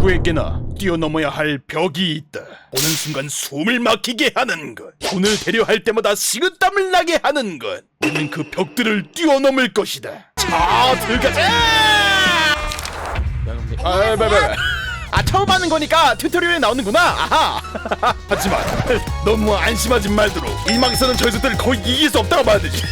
누구에게나 뛰어넘어야 할 벽이 있다. 오는 순간 숨을 막히게 하는 것. 손을 대려 할 때마다 식은땀을 나게 하는 것. 우리는 그 벽들을 뛰어넘을 것이다. 자, 들어가자! 아, 아, 아, 아, 아, 처음 하는 거니까 튜토리얼에 나오는구나. 아하. 하지만 너무 안심하지 말도록. 일막에서는 저 녀석들 거의 이길 수 없다고 봐야 되지.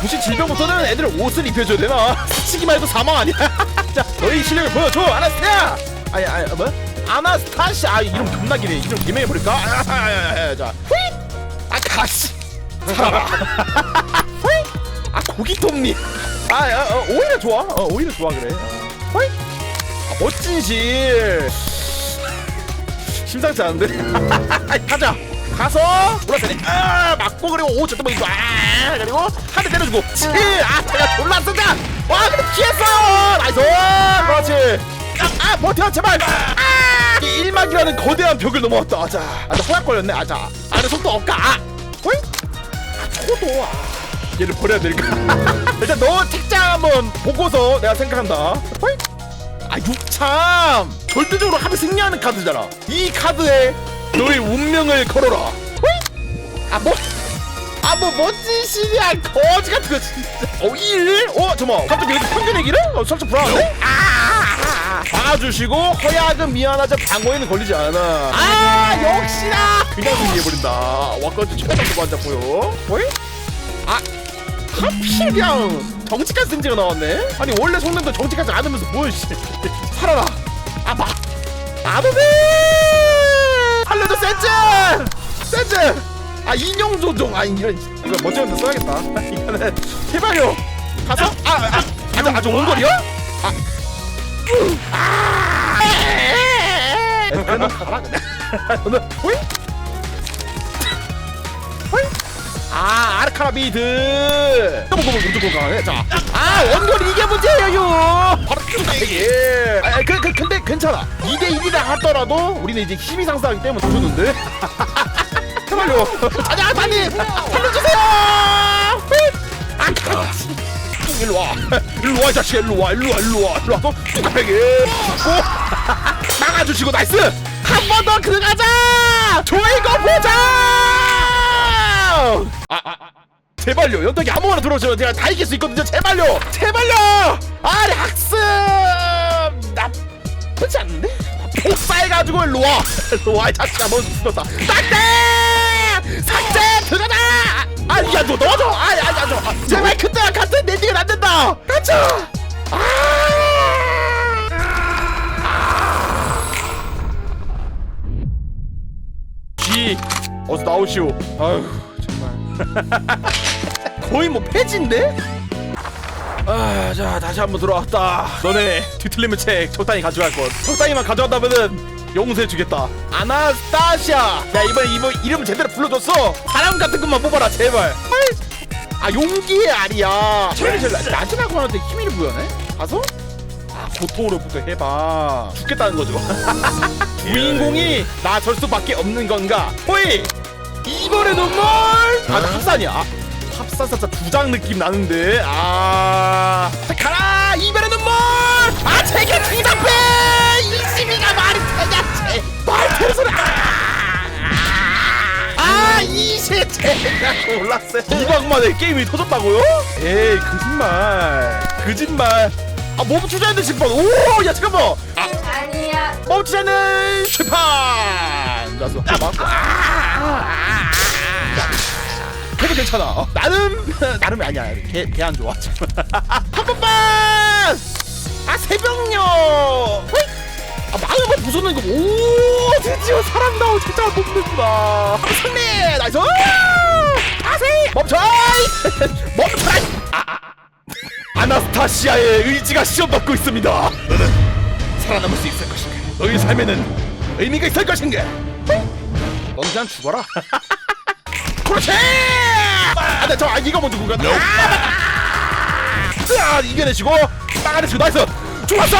혹시 질병부터는 애들 옷을 입혀줘야 되나? 스치기만 해도 사망 아니야? 자, 너희 실력을 보여줘, 아나스타야! 아니, 아니, 뭐? 아나스타시, 아, 이름 겁나 기네. 이름 개명해 버릴까? 아, 아, 아, 아! 아, 가시! 살아라! 휘! 아, 고기톱니! 아, 아, 어, 오히려 좋아. 어, 오히려 좋아, 그래. 휘! 아, 멋진 실! 심상치 않은데? 가자! 가서 몰아때리 아 맞고 그리고 오 저때 보이고 아 그리고 한 대 때려주고 칠아 제가 졸라 쓴다 와 피했어요 나이스 그렇지 아, 아 버텨 제발. 아! 일막이라는 거대한 벽을 넘어왔다. 아자 아나 호약 걸렸네 아자. 아 근데 속도 없까 아! 호잉? 아 초도 아 얘를 버려야 되니까? 일단 너 책장 한번 보고서 내가 생각한다. 호잉? 아 육참. 절대적으로 하면 승리하는 카드잖아. 이 카드에 너의 운명을 걸어라. 아뭐? 아뭐 멋진 신이야. 거지 같은 거 진짜. 어 1? 어 잠깐만. 갑자기 여기 평균 얘기를? 어 살짝 불안한데? 아 봐주시고 허약은 미안하자 방어에는 걸리지 않아 아 역시나 그냥 승리해버린다 와까지 최단도 앉았고요 어이? 아 하필 그냥 정직한 승지가 나왔네 아니 원래 속는도 정직하지 않으면서 뭘 씨. 살아라 아봐 아버지 살려줘 센즈 센즈 아 인형 조종 아 이런 이거 한번 써야겠다 이거는 제발요 가서 아아 아주 아주 원거리요 아 아, 너 가라 그냥 너 호이 호이 아 아르카나비드. 무조건 강해 자아 원거리 이게 문제예요 바로 이게 아 그, 그, 근데 괜찮아. 2대 1이라 하더라도 우리는 이제 힘이 상승하기 때문에 더 주는데. 제발요. 자자 빨리 살려주세요. 아 그렇지 일로 와. 일로 와이 자식아 일로 와 일로 와 일로 와. 일로 와서 뚝배기 죽고 막아주시고 나이스! 한 번 더 들어가자! 조이거 보자! 아, 아, 아. 제발요. 연덕이 아무거나 들어오시면 제가 다 이길 수 있거든요. 제발요. 제발요! 아니 학습! 나쁘지 않은데? 폭사해가지고 일로 와. 일로 와이 자식아. 먼저 죽었다. 삭제 삭제 아야 너 넣어줘. 아야 야너 제발 그때랑 같은 랜딩은 안 된다. 가자 쥐 어서 나오시오. 아휴 정말. 거의 뭐 폐지인데? 아, 자 다시 한번 들어왔다. 너네 뒤틀리면 책 적당히 가져갈 것. 적당히만 가져간다면은 용서해주겠다. 아나스타시아. 야 이번 이번 이름 제대로 불러줬어. 사람 같은 것만 뽑아라 제발. 아 용기의 알이야. 제일 제일 나지나고 하는데 힘을 부여네. 가서 아 고통으로부터 해봐. 죽겠다는 거죠. 주인공이 나 절 수밖에 없는 건가? 호이 이번의 눈물. 아 나 합산이야. 아, 합산 살짝 두장 느낌 나는데 아 자, 가라 제가 몰랐어요 이방 만에 게임이 터졌다고요? 에이 거짓말 거짓말 아 멈추자는 심판 오야 잠깐만 아 아니야. 멈추자는 심판 나서 맞고 아, 아, 아. 그래도 괜찮아. 어, 나름 나름이 아니야. 걔걔 안 좋아. 한 번만. 아 새벽녘. 호잇! 아 마음을 부수는 거. 오 드디어 사람 나오 진짜 뽑는구나. 승리 나이스. 아세 멈춰. 멈춰. 아, 아. 아나스타시아의 의지가 시험받고 있습니다. 너는 살아남을 수 있을 것인가? 너의 삶에는 의미가 있을 것인가? 넌 그냥 죽어라. 그렇지! 아, 나 저, 아, 이거 먼저 구간. 아, 아, 이겨내시고, 막아내시고, 나이스! 죽었어!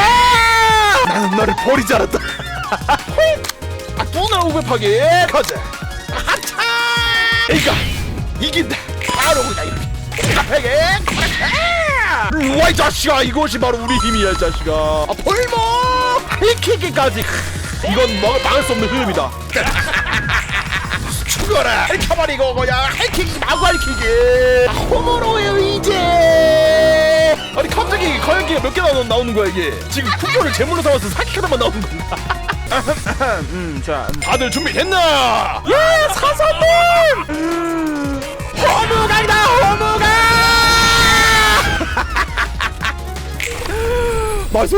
나는 너를 버리지 않았다. 아, 누나 우베파기, 가자. 아, 하차! 그러니까, 이긴다. 바로 그냥 이렇게. 콩카페게, 콩카페! 우와, 이 자식아, 이것이 바로 우리 힘이야, 이 자식아. 아, 벌목! 하이킥까지. 이건 막, 막을 수 없는 흐름이다. 죽어라. 헬카버리고 그냥 하이킥이 마구 하이킥이 호모로의 의제. 아니 갑자기 거연기가 몇 개 나오는, 나오는 거야 이게? 지금 쿠폰을 제물로 삼아서 사기 하나만 나오는 건가? 음자. 다들 준비됐나? 예 사선님 마수